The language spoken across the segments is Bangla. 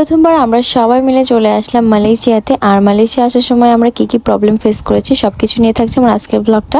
প্রথমবার আমরা সবাই মিলে চলে আসলাম মালয়েশিয়াতে। আর মালয়েশিয়া আসার সময় আমরা কি কি প্রবলেম ফেস করেছি সবকিছু নিয়ে থাকছে আমার আজকের ব্লগটা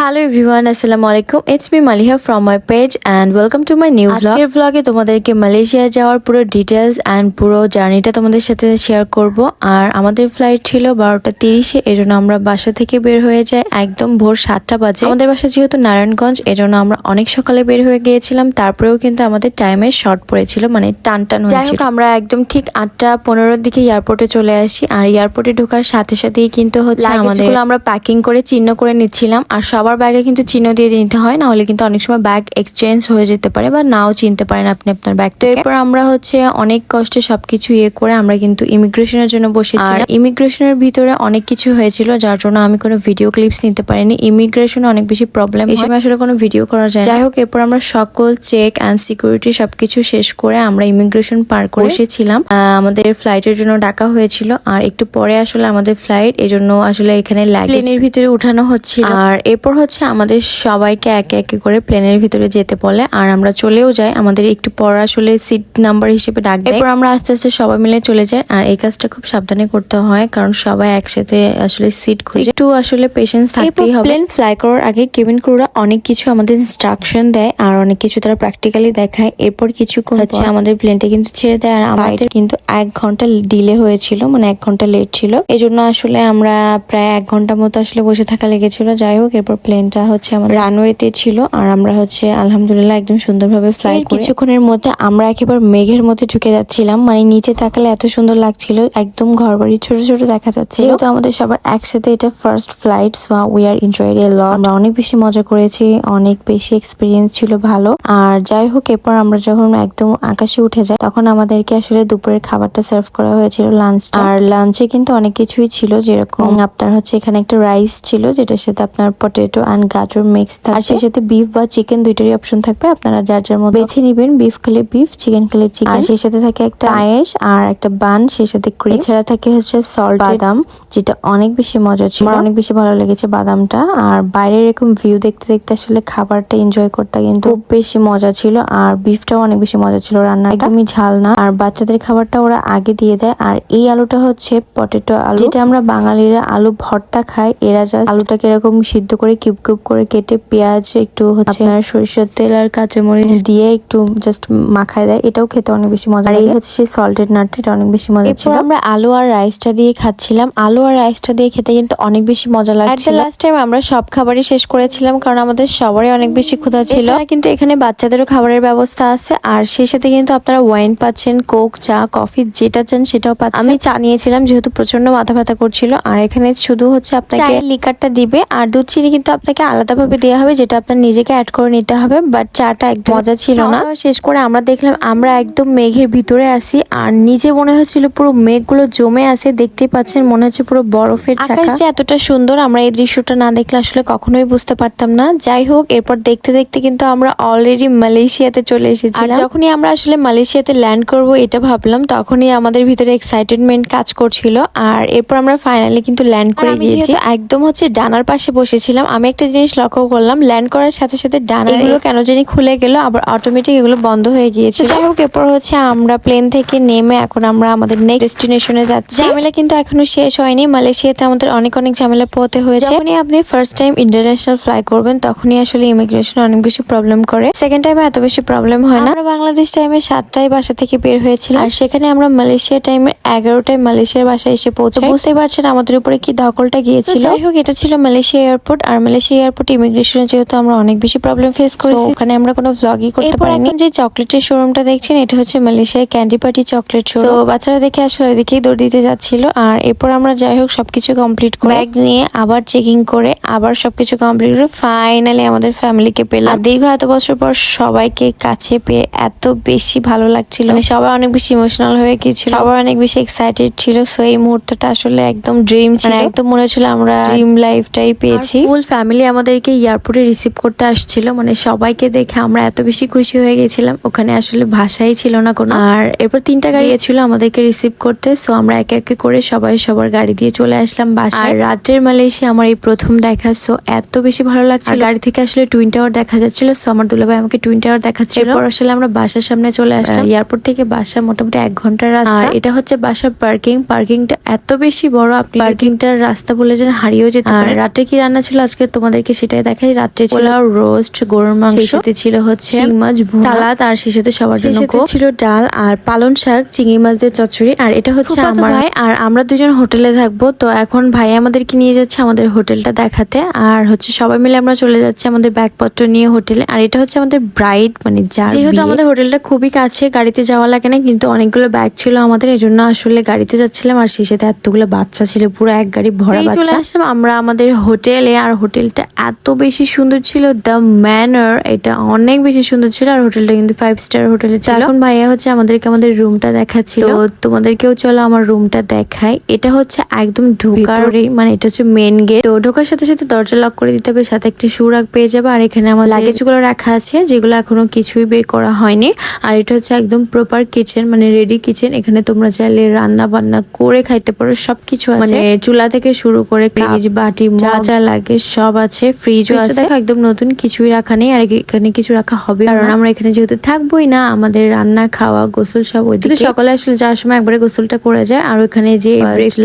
হ্যালো এভরিওয়ান আসসালামু আলাইকুম it's me Maliha from my page and welcome to my new blog আজকের ব্লগে তোমাদেরকে মালয়েশিয়া যাওয়ার পুরো ডিটেলস অ্যান্ড পুরো জার্নিটা তোমাদের সাথে শেয়ার করব। আর আমাদের ফ্লাইট ছিল বারোটা তিরিশে এজন্য আমরা বাসা থেকে বের হয়ে যাই একদম ভোর সাতটা বাজে। আমাদের বাসা যেহেতু নারায়ণগঞ্জ এজন্য আমরা অনেক সকালে বের হয়ে গিয়েছিলাম। তারপরেও কিন্তু আমাদের টাইমে শর্ট পড়েছিল মানে টান টান হোক আমরা একদম ঠিক আটটা পনেরোর দিকে এয়ারপোর্টে চলে আসি। আর এয়ারপোর্টে ঢোকার সাথে সাথেই কিন্তু হচ্ছে আমাদের আমরা প্যাকিং করে চিহ্ন করে নিচ্ছিলাম। আর সবার ব্যাগে কিন্তু চিহ্ন দিয়ে নিতে হয় না হলে কিন্তু অনেক সময় ব্যাগ এক্সচেঞ্জ হয়ে যেতে পারে বা নাও চিনতে পারেন আপনি আপনার ব্যাগ তো এরপর আমরা হচ্ছে অনেক কষ্টে সবকিছু ইয়ে করে আমরা কিন্তু ইমিগ্রেশনের জন্য বসেছি আর ইমিগ্রেশনের ভিতরে অনেক কিছু হয়েছিল যার জন্য আমি কোনো ভিডিও ক্লিপস নিতে পারিনি। ইমিগ্রেশনে অনেক বেশি প্রবলেম এই সময় আসলে কোনো ভিডিও করা যায় না। যাই হোক এরপর আমরা সকল চেক অ্যান্ড সিকিউরিটি সবকিছু শেষ করে আমরা ইমিগ্রেশন পার করে এসেছিলাম আমাদের ফ্লাইটের জন্য ডাকা হয়েছিল। আর একটু পরে আসলে আমাদের ফ্লাইট এজন্য আসলে এখানে প্লেনের ভিতরে উঠানো হচ্ছিল। আর এরপর হচ্ছে আমাদের সবাইকে একে একে করে প্লেনের ভিতরে যেতে বলে আর আমরা চলেও যাই। আমাদের একটু পর আসলে সিট নাম্বার হিসেবে ডাক দেয়। এরপর আমরা আস্তে আস্তে সবাই মিলে চলে যাই আর এই কাজটা খুব সাবধানে করতে হয় কারণ সবাই একসাথে আসলে সিট খুঁজে। একটু আসলে পেশেন্স থাকতেই হবে। প্লেন ফ্লাই করার আগে কেবিন ক্রুরা অনেক কিছু আমাদের ইনস্ট্রাকশন দেয় আর অনেক কিছু তারা প্র্যাকটিক্যালি দেখায়। এরপর কিছুক্ষণ হচ্ছে আমাদের প্লেনটা কিন্তু ছেড়ে দেয় আর আমাদের কিন্তু এক ঘণ্টা ডিলে হয়েছিল মানে এক ঘণ্টা লেট ছিল। এই জন্য আসলে আমরা প্রায় এক ঘণ্টা মতো আসলে বসে থাকা লেগেছিল। যাই হোক এরপর প্লেনটা হচ্ছে আমাদের রানওয়েতে ছিল আর আমরা হচ্ছে আলহামদুলিল্লাহ একদম সুন্দরভাবে ফ্লাই কিছুক্ষণের মধ্যে আমরা একেবারে মেঘের মধ্যে ঢুকে যাচ্ছিলাম। মানে নিচে তাকালে এত সুন্দর লাগছিল একদম ঘর বাড়ি ছোট ছোট দেখা যাচ্ছে। যেহেতু আমাদের সবার একসাথে এটা first flight so we are enjoyed a lot আমরা অনেক বেশি মজা করেছি অনেক বেশি এক্সপিরিয়েন্স ছিল ভালো। আর যাই হোক এরপর আমরা যখন একদম আকাশে উঠে যাই তখন আমাদেরকে আসলে দুপুরের খাবারটা সার্ভ করা হয়েছিল লাঞ্চ আর লাঞ্চে কিন্তু অনেক কিছুই ছিল যেরকম আপনার হচ্ছে এখানে একটা রাইস ছিল যেটার সাথে আপনার পটেটো অ্যান্ড গাজর মিক্স থাকবে। আর সেই সাথে বিফ বা চিকেন দুইটারই অপশন থাকবে। আপনারা যার যার মধ্যে বেছে নিবেন বিফ খেলে বিফ চিকেন খেলে চিকেন আর সেই সাথে থাকে একটা পায়েস আর একটা বান সেই সাথে ক্রিম এছাড়া থাকে হচ্ছে সল্ট বাদাম যেটা অনেক বেশি মজা ছিল। অনেক বেশি ভালো লেগেছে বাদামটা। আর বাইরের এরকম ভিউ দেখতে দেখতে আসলে খাবারটা এনজয় করতে কিন্তু খুব বেশি মজা ছিল। আর বিফটাও অনেক বেশি মজা ছিল রান্না একদমই ঝাল না। আর বাচ্চাদের খাবারটা ওরা আগে দিয়ে দেয়। আর এই আলুটা হচ্ছে পটেটো আলু। যেটা আমরা বাঙালিরা আলু ভর্তা খাই এরা জাস্ট আলুটাকে এরকম সিদ্ধ করে কিউব কিউব করে কেটে পেঁয়াজ একটু হচ্ছে আপনার সরিষার তেল আর কাঁচামরিচ দিয়ে একটু জাস্ট মাখায় দেয়। এটাও খেতে অনেক বেশি মজা আর এই হচ্ছে সেই সল্টেড নাটটা এটা অনেক বেশি মজা ছিল। আমরা আলু আর রাইসটা দিয়ে খাচ্ছিলাম। আলু আর রাইসটা দিয়ে খেতে কিন্তু অনেক বেশি মজা লাগছিল। লাস্ট টাইম আমরা সব খাবারই শেষ করেছিলাম কারণ আমাদের সবারই অনেক বেশি ক্ষুধা ছিল। কিন্তু এখানে বাচ্চাদেরও খাবারের ব্যবস্থা আছে আর সেই সাথে কিন্তু আপনারা ওয়াইন পাচ্ছেন কোক চা কফি যেটা চান সেটাও পাচ্ছেন। আমি চা নিয়েছিলাম যেহেতু প্রচণ্ড মাথা ব্যথা করছিল আর এখানে শুধু হচ্ছে আপনাকে লিকারটা দিবে আর দুধ চিনি কিন্তু আপনাকে আলাদাভাবে দেওয়া হবে যেটা আপনার নিজেকে অ্যাড করে নিতে হবে বাট চাটা একদম মজা ছিল না। শেষ করে আমরা দেখলাম আমরা একদম মেঘের ভিতরে আসি আর নিচে মনে হচ্ছিল পুরো মেঘগুলো জমে আছে দেখতে পাচ্ছেন মনে হচ্ছে পুরো বরফের চাকা। যে এতটা সুন্দর আমরা এই দৃশ্যটা না দেখলে আসলে কখনোই বুঝতে পারতাম না। যাই হোক এরপর দেখতে দেখতে কিন্তু আমরা অলরেডি মালয়েশিয়াতে চলে এসেছি আর যখনই আমরা আসলে মালয়েশিয়াতে ল্যান্ড করব এটা ভাবলাম তখনই আমাদের ভিতরে এক্সাইটেডমেন্ট কাজ করছিল আর এরপর আমরা ফাইনালি কিন্তু ল্যান্ড করে গিয়েছি একদম হচ্ছে ডানার পাশে বসেছিলাম আমি একটা জিনিস লক্ষ্য করলাম ল্যান্ড করার সাথে সাথে ডানা এগুলো কেন জানি খুলে গেল আবার অটোমেটিক এগুলো বন্ধ হয়ে গিয়েছে যাই হোক এরপর হচ্ছে আমরা প্লেন থেকে নেমে এখন আমরা আমাদের নেক্সট ডেস্টিনেশনে যাচ্ছি। ঝামেলা কিন্তু এখনও শেষ হয়নি মালয়েশিয়াতে আমাদের অনেক অনেক ঝামেলা পোহাতে হয়েছে। যখনই আপনি ফার্স্ট টাইম ইন্টারন্যাশনাল ফ্লাই করবেন তখনই আসলে ইমিগ্রেশন অনেক বেশি প্রবলেম করে। সেকেন্ড টাইমে এত বেশি প্রবলেম হয় না। আমরা বাংলাদেশ টাইমে সাতটায় বাসা থেকে বের হয়েছিলাম। আর সেখানে আমরা মালয়েশিয়া টাইমে এগারোটায় মালয়েশিয়ার বাসায় এসে পৌঁছে বুঝতেই পারছেন আমাদের উপরে কি ধকলটা গিয়েছিল। যাই হোক এটা ছিল মালয়েশিয়া এয়ারপোর্ট আর মালয়েশিয়া এয়ারপোর্ট ইমিগ্রেশনে যেহেতু আমরা অনেক বেশি প্রবলেম ফেস করেছি ওখানে আমরা কোনো ভ্লগই করতে পারিনি। যে চকলেটের শোরুমটা দেখছেন এটা হচ্ছে মালয়েশিয়ার ক্যান্ডি পার্টি চকলেট শো তো বাচ্চারা দেখে আসলে ওইদিকেই দৌড় দিতে যাচ্ছিল। আর এরপর আমরা যাই হোক সবকিছু কমপ্লিট করে। ব্যাগ নিয়ে আবার চেকিং করে আবার সবকিছু কমপ্লিট করে ফাইনালি আমাদের ফ্যামিলিকে পেলাম। আর দীর্ঘ এত বছর পর সবাইকে কাছে পেয়ে এত বেশি ভালো লাগছিল। মানে সবাই অনেক বেশি ইমোশনাল হয়ে গিয়েছিল। সবাই অনেক বেশি এক্সাইটেড ছিল। সো এই মুহূর্তটা আসলে একদম ড্রিম ছিল। একদম মনে হচ্ছিল আমরা ড্রিম লাইফটাই পেয়েছি। ফুল ফ্যামিলি আমাদেরকে এয়ারপোর্টে রিসিভ করতে আসছিল। মানে সবাইকে দেখে আমরা এত বেশি খুশি হয়ে গেছিলাম। ওখানে আসলে ভাষাই ছিল না কোনো। আর এরপর তিনটা গাড়ি ছিল আমাদেরকে রিসিভ করতে। সো আমরা একে একে করে সবাই সবার গাড়ি দিয়ে চলে আসলাম বাসায়। আর রাতের মালয়েশিয়া আমার এই প্রথম দেখা। সো এত বেশি ভালো লাগছে গাড়ি থেকে আসলে টুইন টাওয়ার দেখা যাচ্ছিল। সো আমার দুলাভাই আমাকে টুইন টাওয়ার দেখাচ্ছিল। এরপর আসলে আমরা বাসার সামনে চলে আসলাম। এয়ারপোর্ট থেকে বাসা মোটামুটি এক ঘণ্টার রাস্তা। এটা হচ্ছে বাসার পার্কিং পার্কিংটা এত বেশি বড় আপনি পার্কিংটার রাস্তা বলে যেন হারিয়েও যেতে রাতে কি রান্না ছিল? আজকে তোমাদেরকে সেটাই দেখাই। রাত্রে ছিল রোস্ট গরুর মাংস সাথে ছিল হচ্ছে মাছ সালাদ আর সেই সাথে সবার জন্য ছিল ডাল আর পালন শাক চিংড়ি মাছ দিয়ে চচ্চড়ি আর এটা হচ্ছে আমার ভাই। আর আমরা দুজন হোটেলে থাকব তো এখন ভাই আমাদেরকে নিয়ে যাচ্ছে আমাদের হোটেলটা দেখাতে আর হচ্ছে সবাই মিলে আমরা চলে যাচ্ছি আমাদের ব্যাগপত্র নিয়ে হোটেলে আর এটা হচ্ছে আমাদের ব্রাইড মানে যার যেহেতু আমাদের হোটেলটা খুবই কাছে গাড়িতে যাওয়া লাগে না কিন্তু অনেকগুলো ব্যাগ ছিল আমাদের এই জন্য আসলে গাড়িতে যাচ্ছিলাম আর সেই সাথে এতগুলো বাচ্চা ছিল পুরো এক গাড়ি ভরা বাচ্চা। আসলাম আমরা আমাদের হোটেলে আর হোটেলটা এত বেশি সুন্দর ছিল দ্য ম্যানার এটা অনেক বেশি সুন্দর ছিল আর হোটেলটা কিন্তু ফাইভ স্টার হোটেলে ছিল। এখন ভাইয়া হচ্ছে আমাদেরকে আমাদের রুমটা দেখাচ্ছিল। তো তোমাদেরকেও চলো আমার রুমটা দেখাই। এটা হচ্ছে একদম ঢোকার মানে এটা হচ্ছে মেন গেট তো ঢোকার সাথে সাথে দরজা লক করে দিতে হবে সাথে একটি সুরাগ পেয়ে যাবে। আর এখানে আমার লাগেজগুলো রাখা আছে যেগুলো এখনও কিছুই বের করা হয়নি। আর এটা হচ্ছে একদম প্রপার কিচেন মানে রেডি কিচেন এখানে তোমরা চাইলে রান্না বান্না করে খাইতে পারো সবকিছু আছে। মানে চুলা থেকে শুরু করে ফ্রিজ বাটি যা লাগে সব আছে ফ্রিজও আছে। দেখো একদম নতুন কিছুই রাখা নেই আর এখানে কিছু রাখা হবে কারণ আমরা এখানে যেহেতু থাকবোই না আমাদের রান্না খাওয়া গোসল সব ওইদিকে। সকালে আসলে যাওয়ার সময় একবারে গোসলটা করে যায় আর ওখানে যে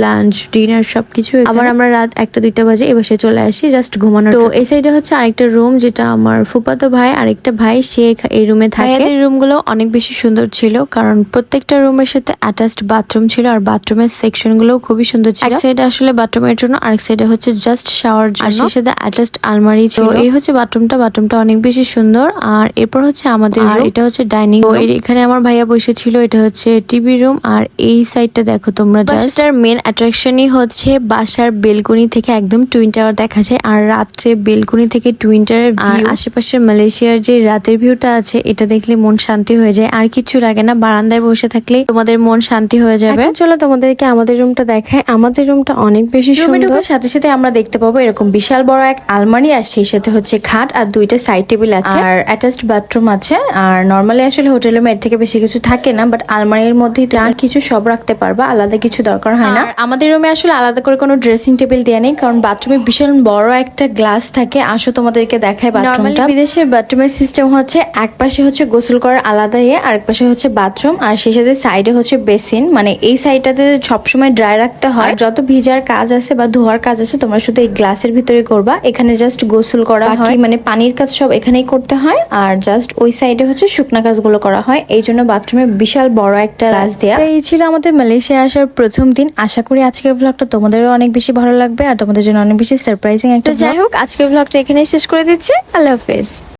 লাঞ্চ ডিনার সবকিছু আবার আমরা রাত একটা দুইটা বাজে এ বাসায় চলে আসি জাস্ট ঘুমানো তো এই সাইডে হচ্ছে আরেকটা রুম যেটা আমার ফুপাতো ভাই আরেকটা ভাই সে এই রুমে থাকে। এই রুমগুলো অনেক বেশি সুন্দর ছিল কারণ প্রত্যেকটা রুমের সাথে অ্যাটাচড বাথরুম ছিল আর বাথরুমের সেকশনগুলো খুবই সুন্দর ছিল। এক সাইডে আসলে বাথরুমের জন্য আরেক সাইডে হচ্ছে জাস্ট শাওয়ার জন্য। সাথে অ্যাটাচড আলমারি ছিল। এই হচ্ছে বাথরুমটা বাথরুমটা অনেক বেশি সুন্দর। আর এরপর হচ্ছে আমাদের আর এটা হচ্ছে ডাইনিং এখানে আমার ভাইয়া বসেছিল এটা হচ্ছে টিভি রুম আর এই সাইডটা দেখো তোমরা জাস্ট আর মেন অ্যাট্রাকশনই হচ্ছে বাসার বেলকনি থেকে একদম টুইন টাওয়ার দেখা যায়। আর রাত্রে বেলকনি থেকে টুইন টাওয়ার আর আশেপাশের মালয়েশিয়ার যে রাতের ভিউটা আছে এটা দেখলে মন শান্তি হয়ে যায়। আর কিছু লাগে না বারান্দায় বসে থাকলে তোমাদের মন শান্তি হয়ে যাবে। চলো তোমাদেরকে আমাদের রুমটা দেখায় আমাদের রুমটা অনেক বেশি সুন্দর। সাথে সাথে আমরা দেখতে পাবো এরকম বিশাল বড় এক আলমারি আর সেই সাথে হচ্ছে খাট আর দুইটা সাইড টেবিল আছে। আর অ্যাটাচড বাথরুম আছে। আর নর্মালি আসলে হোটেলে এর থেকে বেশি কিছু থাকে না বাট আলমারির মধ্যে যা কিছু সব রাখতে পারবা আলাদা কিছু দরকার হয় না। আমাদের রুমে আসলে আলাদা করে কোনো ড্রেসিং টেবিল দেওয়া নেই কারণ বাথরুমে ভীষণ বড় একটা গ্লাস থাকে। আসো তোমাদেরকে দেখায় বাথরুমটা বিদেশের বাথরুমের সিস্টেম হচ্ছে এক পাশে হচ্ছে গোসল করার আলাদা ইয়ে আর এক পাশে হচ্ছে বাথরুম আর সেই সাথে সাইডে হচ্ছে বেসিন মানে এই সাইডটাতে সবসময় ড্রাই রাখতে হয়। যত ভিজার কাজ আছে বা ধোয়ার কাজ আছে তোমরা শুধু এই গ্লাসের ভিতরে করবা। এখানে জাস্ট গোসল করা হয়। মানে পানির কাজ সব এখানেই করতে হয়। আর জাস্ট ওই সাইডে হচ্ছে শুকনা কাজগুলো করা হয়। এই জন্য বাথরুমে বিশাল বড় একটা গ্লাস দেয়া। এই ছিল আমাদের মালয়েশিয়া আসার প্রথম দিন। আশা করি আজকের ব্লগটা তোমাদেরও অনেক বেশি ভালো লাগবে। আর তোমাদের জন্য অনেক বেশি সারপ্রাইজিং একটা যাই হোক আজকের ব্লগটা এখানেই শেষ করে দিচ্ছি। আল্লাহ হাফেজ।